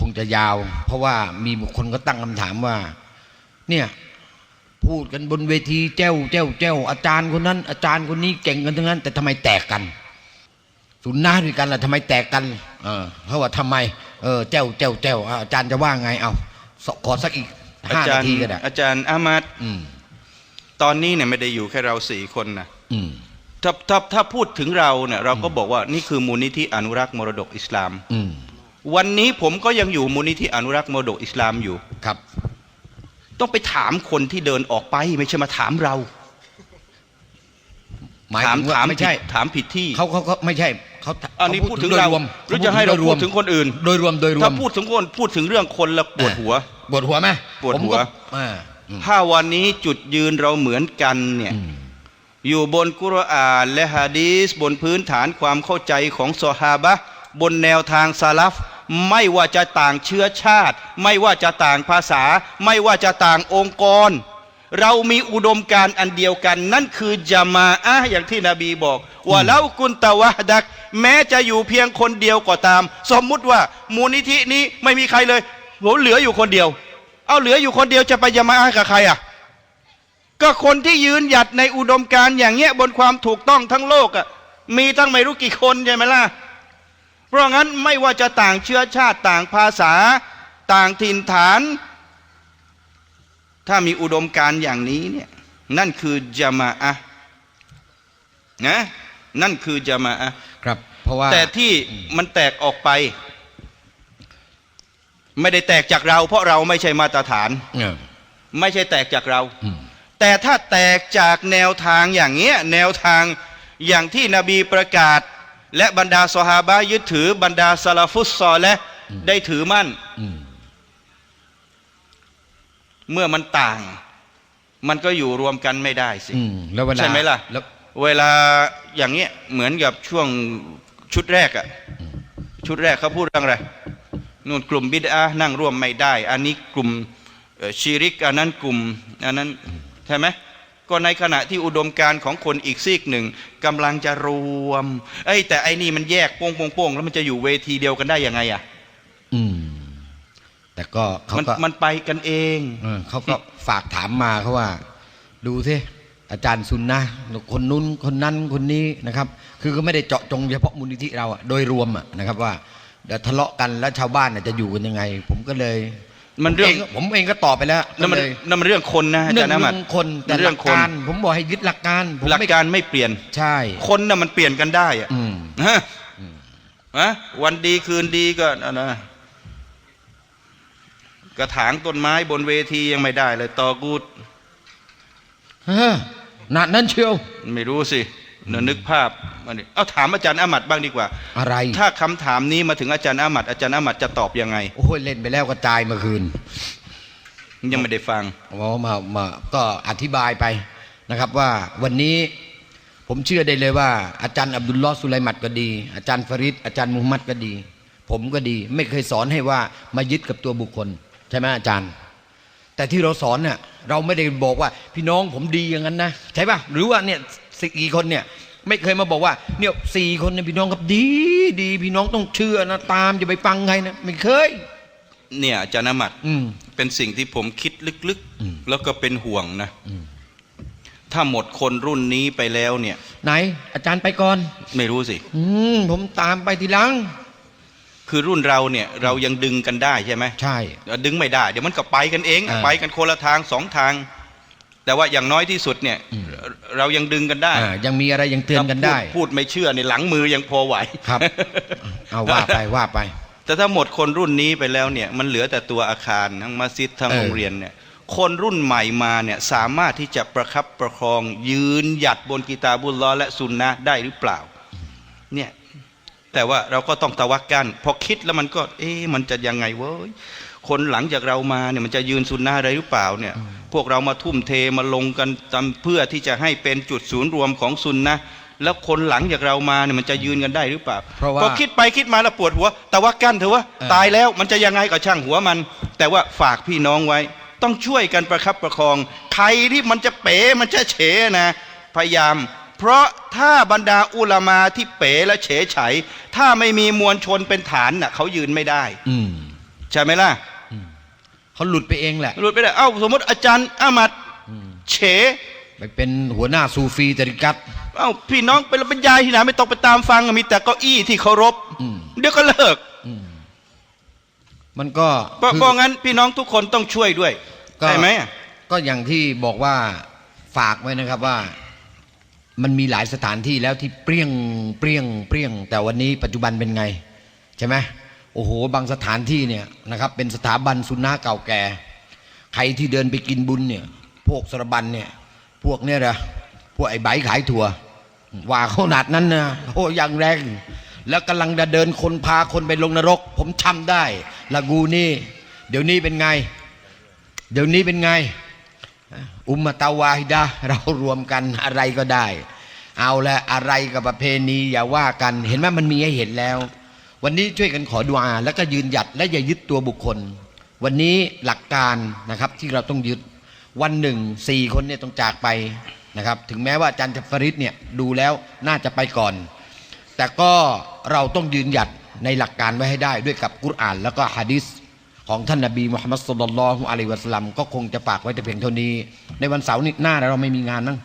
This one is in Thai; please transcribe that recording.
คงจะยาว เพราะว่ามีบุคคลก็ตั้งคำถามว่า เนี่ยพูดกันบนเวทีเจ้าเจ้าเจ้าอาจารย์คนนั้น อาจารย์คนนี้เก่งกันทั้งนั้น แต่ทำไมแตกกันสุนนะด้วยกันล่ะทำไมแตกกันเออเพราะว่าทำไมเออเจ้าเจ้าเจ้าอะอาจารย์จะว่าไงเอาสขอสักอีกอาห้าจานาย์ทีก็ได้อาจารย์อามัดอืมตอนนี้เนี่ยไม่ได้อยู่แค่เราสี่คนนะอืมถ้าถ้าถ้าพูดถึงเราเนี่ย เราก็บอกว่านี่คือมูลนิธิอนุรักษ์มรดกอิสลามอืม วันนี้ผมก็ยังอยู่มูลนิธิอนุรักษ์มรดกอิสลามอยู่ครับ ต้องไปถามคนที่เดินออกไปไม่ใช่มาถามเราหมายถามถึงว่าถามไม่ผิดใช่ถามผิดที่เขาเขาเขาไม่ใช่เขาอันนี้ขพูดถึงโดยเรารวมหรือจะให้เราโดยพูดถึงคนอื่น โดยรวมโดยรวถ้ามพูดถึงคนพูดถึงเรื่องคนละปวดหัว ปวดหัวไหมปวดผมหัวก็อ่าอืมถ้าวันนี้จุดยืนเราเหมือนกันเนี่ย อืม อยู่บนกุรอานและฮะดีสบนพื้นฐานความเข้าใจของซอฮาบะห์บนแนวทางซาลัฟ ไม่ว่าจะต่างเชื้อชาติ ไม่ว่าจะต่างภาษา ไม่ว่าจะต่างองค์กร เรามีอุดมการอันเดียวกัน นั่นคือจามาอะอย่างที่นบีบอก ว่าแล้วกุนตะวะดัก แม้จะอยู่เพียงคนเดียวก็ตาม สมมุติว่ามูลนิธินี้ไม่มีใครเลยผมเหลืออยู่คนเดียว เอาเหลืออยู่คนเดียวจะไปจามาอะกับใครอะก็คนที่ยืนหยัดในอุดมการอย่างเงี้ยบนความถูกต้องทั้งโลกอะมีตั้งไม่รู้กี่คนใช่ไหมล่ะ เพราะงั้นไม่ว่าจะต่างเชื้อชาติต่างภาษาต่างถิ่นฐาน ถ้ามีอุดมการณ์อย่างนี้เนี่ยนั่นคือจามาอะห์นะนั่นคือจามาอะห์ครับเพราะว่าแต่ที่มันแตกออกไป ไม่ได้แตกจากเรา เพราะเราไม่ใช่มาตรฐานเออไม่ใช่แตกจากเราอืมแต่ถ้าแตกจากแนวทางอย่างเงี้ยแนวทางอย่างที่นบีประกาศ และบรรดาสหาบะห์ยึดถือบรรดาซาลาฟุสซอและได้ถือมั่นอืมเมื่อมันต่าง มันก็อยู่รวมกันไม่ได้สิอืมแล้วเวลาใช่ไหมล่ะแล้วเวลาอย่างเงี้ยเหมือนกับช่วงชุดแรกอะชุดแรกเขาพูดเรื่องอะไรนู่นกลุ่มบิดานั่งร่วมไม่ได้ อันนี้กลุ่มเอ่อชีริก อันนั้นกลุ่ม อันนั้นใช่ไหม ก็ในขณะที่อุดมการณ์ของคนอีกซีกหนึ่งกำลังจะรวม เอ้ย แต่ไอ้นี่มันแยกโป้งโป้งโป้งแล้วมันจะอยู่เวทีเดียวกันได้ยังไงอะอืม แต่ก็เขามันก็มันไปกันเองเออเขาก็ฝากถามมาเขาว่า ดูสิอาจารย์ซุนนะคนนู้นคนนั้นคนนี้นะครับ คือก็ไม่ได้เจาะจงเฉพาะมูลนิธิเราอะโดยรวมอะนะครับว่าเดี๋ยวทะเลาะกันแล้วชาวบ้านน่ะจะอยู่กันยังไง ผมก็เลย มันเรื่อง ผมผมเองก็ตอบไปแล้วนั่นมันก็เลยนั่นมันเรื่องคนนะอาเรื่จารย์อามัดของคนแต่เรื่หอลังกคนการผมบอกให้ยึดหลักการผมหลักไม่การไม่เปลี่ยน ใช่ คนน่ะมันเปลี่ยนกันได้อะอืม ฮะฮะวันดีคืนดีก็อันนะกระถางต้นไม้บนเวทียังไม่ได้เลยตอกูดเฮ้อหนาดนั้นเชียว ไม่รู้สิเนยนึกภาพมันดิเอาถามอาจารย์อามัดบ้างดีกว่า อะไร ถ้าคำถามนี้มาถึงอาจารย์อามัดอาจารย์อามัดจะตอบยังไง โอ้ยเล่นไปแล้วก็จ่ายเมื่อคืน ยังไม่ได้ฟังว่ามามาก็อธิบายไปนะครับว่าวันนี้ผมเชื่อได้เลยว่า อาจารย์อับดุลลอฮ์สุไลมัดก็ดี อาจารย์ฟาริดอาจารย์มุฮัมมัดก็ดี ผมก็ดี ไม่เคยสอนให้ว่ามายึดกับตัวบุคคล ใช่ไหมอาจารย์ แต่ที่เราสอนเนี่ยเราไม่ได้บอกว่าพี่น้องผมดีอย่างนั้นนะใช่ป่ะหรือว่าเนี่ย สี่คนเนี่ยไม่เคยมาบอกว่าเนี่ยสี่คนเนี่ยพี่น้องครับดีดีพี่น้องต้องเชื่อนะตามจะไปฟังใครนะไม่เคย เนี่ยอาจารย์อามัดอืมเป็นสิ่งที่ผมคิดลึกอืมๆแล้วก็เป็นห่วงนะอืมถ้าหมดคนรุ่นนี้ไปแล้วเนี่ย ไหน อาจารย์ไปก่อน ไม่รู้สิ อืมผมตามไปทีหลัง คือรุ่นเราเนี่ย เรายังดึงกันได้ใช่ไหมใช่ ดึงไม่ได้ เดี๋ยวมันก็ไปกันเองอ่าไปกันคนละทางสองทาง แต่ว่าอย่างน้อยที่สุดเนี่ยอืม เรายังดึงกันได้อ่ายังมีอะไรยังเตือนกันได้ถ้าพูพูดไม่เชื่อในหลังมือยังพอไหวครับเอาว่าไปว่าไป แต่ถ้าหมดคนรุ่นนี้ไปแล้วเนี่ยมันเหลือแต่ตัวอาคารทั้งมัสยิดทั้งเออโรงเรียนเนี่ยคนรุ่นใหม่มาเนี่ยสามารถที่จะประคับประคองยืนหยัดบนกีตาบุลลอฮ์และซุนนะห์ได้หรือเปล่าเนี่ยแต่ว่าเราก็ต้องตะวักกันพอคิดแล้วมันก็ เอ๊ะมันจะยังไงเว้ย คนหลังจากเรามาเนี่ยมันจะยืนซุนนะห์ได้หรือเปล่าเนี่ยพวกเรามาทุ่มเทมาลงกันทำเพื่อที่จะให้เป็นจุดศูนย์รวมของซุนนะห์แล้วคนหลังจากเรามาเนี่ยมันจะยืนกันได้หรือเปล่าเพราะว่าพอคิดไปคิดมาแล้วปวดหัว แต่ว่ากั้นเถอะว่าเออตายแล้วมันจะยังไงก็ช่างหัวมัน แต่ว่าฝากพี่น้องไว้ ต้องช่วยกันประคับประคอง ใครที่มันจะเป๋มันจะเฉนะ พยายาม เพราะถ้าบรรดาอุลามาที่เป๋และเฉไฉถ้าไม่มีมวลชนเป็นฐานน่ะเขายืนไม่ได้ อืม ใช่ไหมล่ะเขาหลุดไปเองแหละหลุดไปได้เอ้าสมมติอาจารย์อามัดเฉไปเป็นหัวหน้าซูฟีตริกัตเอ้าพี่น้องเป็นบรรยายที่ไหนไม่ต้องไปตามฟังมีแต่เก้าอี้ที่เคารพอืมเดี๋ยวก็เลิกมันก็เพราะคือเพราะงั้นพี่น้องทุกคนต้องช่วยด้วยก็ใช่ไหมก็อย่างที่บอกว่าฝากไว้นะครับว่า มันมีหลายสถานที่แล้วที่เปรี้ยงเปรี้ยงเปรี้ยง แต่วันนี้ปัจจุบันเป็นไง ใช่ไหม โอ้โห บางสถานที่เนี่ยนะครับ เป็นสถาบันสุนนะเก่าแก่ ใครที่เดินไปกินบุญเนี่ย พวกสรบันเนี่ย พวกเนี่ยนะพวกไอ้ใบขายถั่ว ว่าเขาหนาดนั้นนะโอ้ยังแรง แล้วกำลังจะเดินคนพาคนไปลงนรก ผมทำได้ละกูนี่ เดี๋ยวนี้เป็นไง เดี๋ยวนี้เป็นไง อุมมะตาวาฮิดะเรารวมกันอะไรก็ได้ เอาละอะไรกับประเพณีอย่าว่ากัน เห็นไหมมันมีให้เห็นแล้ว วันนี้ช่วยกันขอดุอาแล้วก็ยืนหยัดและอย่ายึดตัวบุคคล วันนี้หลักการนะครับที่เราต้องยึดวันหนึ่งสี่คนเนี่ยต้องจากไปนะครับ ถึงแม้ว่าอาจารย์จัฟริดเนี่ยดูแล้วน่าจะไปก่อน แต่ก็เราต้องยืนหยัดในหลักการไว้ให้ได้ด้วยกับกุรอาน แล้วก็ฮะดิษของท่านนบีมุฮัมมัดสุลลัลลอฮุอะลัยฮิวะสัลลัมก็คงจะฝากไว้แต่เพียงเท่านี้ ในวันเสาร์นี้หน้าเราไม่มีงานมั้ง